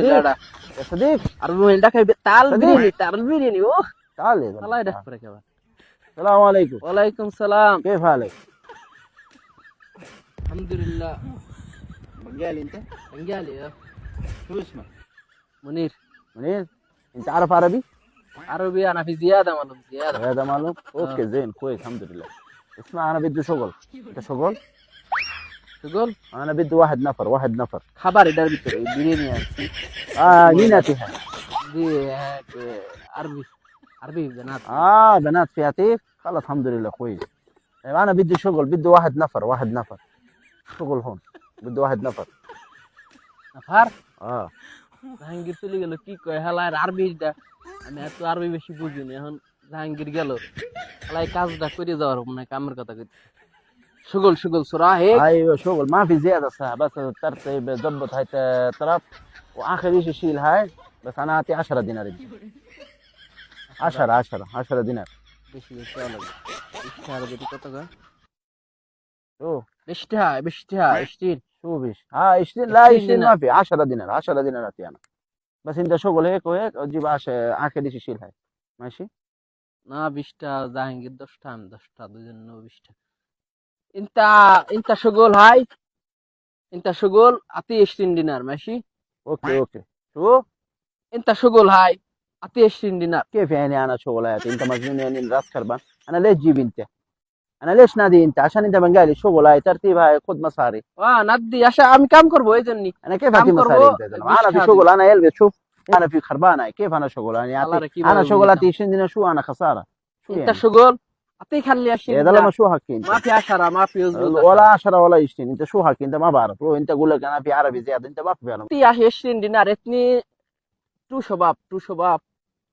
দাঁড়া يا صديق আর রোহিনটা খাইবে তাল সাদিক। বিরিয়ানি তাল বিরিয়ানি ও تعال يا আল্লাহ زلمة. ডাক করে কেবা السلام عليكم ওয়ালাইকুম সালাম كيف حالك؟ আলহামদুলিল্লাহ بنجالي انت؟ بنجالي اه شو اسمك؟ منير منين؟ انت عارف عربي؟ عربي انا في زياده معلوم زياده هذا معلوم؟ اوكي زين كويس الحمد لله اسمع انا بدي شغل انت شغل؟ تقول انا بدي واحد نفر واحد نفر খাবার এটার ভিতরে বিরিয়ানি আছে اه مين اتيها؟ دي هيك عربي عربي بنات اه بنات في عتيق خلاص الحمد لله كويس طيب انا بدي شغل بدي واحد نفر واحد نفر شغل هون بدي واحد نفر নাফার اه জাহাঙ্গীর চলে গেল কি কয় হালার আরবিটা আমি এত আরবি বেশি বুঝি না এখন জাহাঙ্গীর গেল হালাই কাজটা করে যাওয়ার মানে কামের কথা কইতে সুগল সুগল সুরা হে ايوه شغل ما في زياده ساعه بس الترتيب ظبط هاي الطرف واخر شيء شيل هاي بس انا اعطي 10 دينار 10 10 10 دينار বেশি বেশি লাগে বেশি টাকা যদি কত কয় شو বেশি টাকা বেশি টাকা স্টিল شو بيش ها 20 لا 20 20 ما في 10 دينار 10 دينار اعطي انا بس انت شغل هيك وهيك وتجيب 10 اخر شيء شيل هاي ماشي না বিশটা জাহাঙ্গীর দশটা আমি দশটা দুজন বিশটা انت انت شغل هاي انت شغل اعطيه 20 دينار ماشي اوكي اوكي شو انت شغل هاي اعطيه 20 دينار كيف يعني انا شغل هاي انت مجنون يعني الراس خربان انا ليش جيب انت انا ليش نادي انت عشان انت بنقالي شغل هاي ترتيب هاي خد مصاري اه ندي عشان عم كم كربو اذني انا كيف اعطي مصاري انت انا في شغل انا يلقى شوف انا في خربانه كيف انا شغل انا انا شغلتي 20 دينار شو انا خساره شو انت يعني؟ شغل اعطيك خلي 20 يا زلمه دينار شو حكي انت ما في 10 ما في يزبط ولا 10 ولا 20 انت شو حكي انت ما بعرف روح انت اقول لك انا في عربي زياده انت ما في عربي اعطي 20 دينار اتني تو شباب تو شباب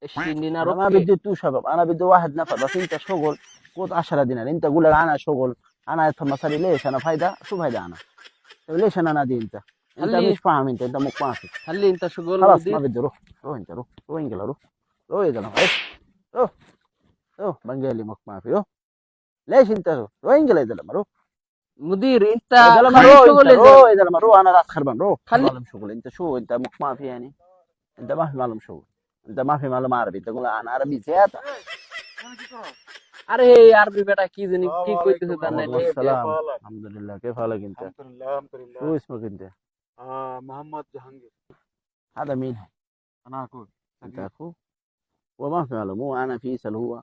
20 دينار انا ما اوكي بدي تو شباب انا بدي واحد نفر بس انت شغل خذ 10 دينار انت اقول لك انا شغل انا ادفع مصاري ليش انا فايده شو فايده انا طيب ليش انا نادي انت انت خلي- مش فاهم انت انت مو فاهم خلي انت شغل خلاص ما مدير بدي روح روح انت روح روح انقل روح روح يا زلمه روح روح روح بنقل لي مك ما في روح ليش انت روح روح انقل يا زلمه روح مدير انت يا زلمه خلي روح شغل انت يا روح زلمة. يا زلمه روح انا راس خربان روح خلي- معلم شغل انت شو انت مك ما في يعني انت ما في معلم شغل انت ما في معلم عربي تقول انا عربي زياده আরে এই আরবি বেটা কি জানি কি কইতেছে তার নাই وعليكم السلام الحمد لله كيف حالك انت الحمد لله الحمد لله شو اسمك انت آه محمد جهانجير هذا مين انا اكون انت اخوه هو ما في معلوم هو انا فيصل هو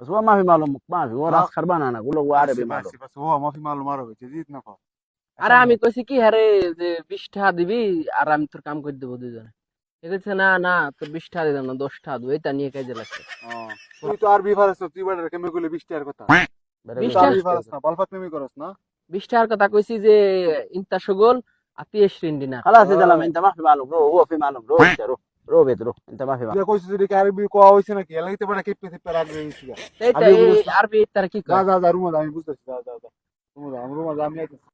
بس هو ما في معلوم ما في هو راس خربان انا اقول له هو عربي معلوم بس هو ما في معلوم عربي جديد نفع আরে আমি কইছি কি হ্যারে যে বিশ টাকা দিবি আর আমি তোর কাম করে দেবো দুজনে এ কইছে না না তোর বিশ টাকা দিলাম না দশ টাকা দেবো এটা নিয়ে কাজে লাগছে اه তুই তো আরবি পারছ না তুই বাড়ি কেমনে কইলে 20 টাকার কথা بدأ বিশ তুই يقول তো টাকা? আরবি لك পারছ না বালফাত নেমি করস না বিশ টাকার কথা কইছি যে ইন্তা সুগল আতি এসরিন দিনার خلاص يا آه. زلمه انت ما في معلوم روح هو রবে তো এটা মাফি মা কইছ যদি আরবি কোয়া হইছে নাকি? এলাকি তো বড় কিপতে পেরা আরবি হইছে এইটা আরবি তার কি কয়? যা যা রুমা আমি বুঝতেছি যা যা রুমা আমি আইতেছি।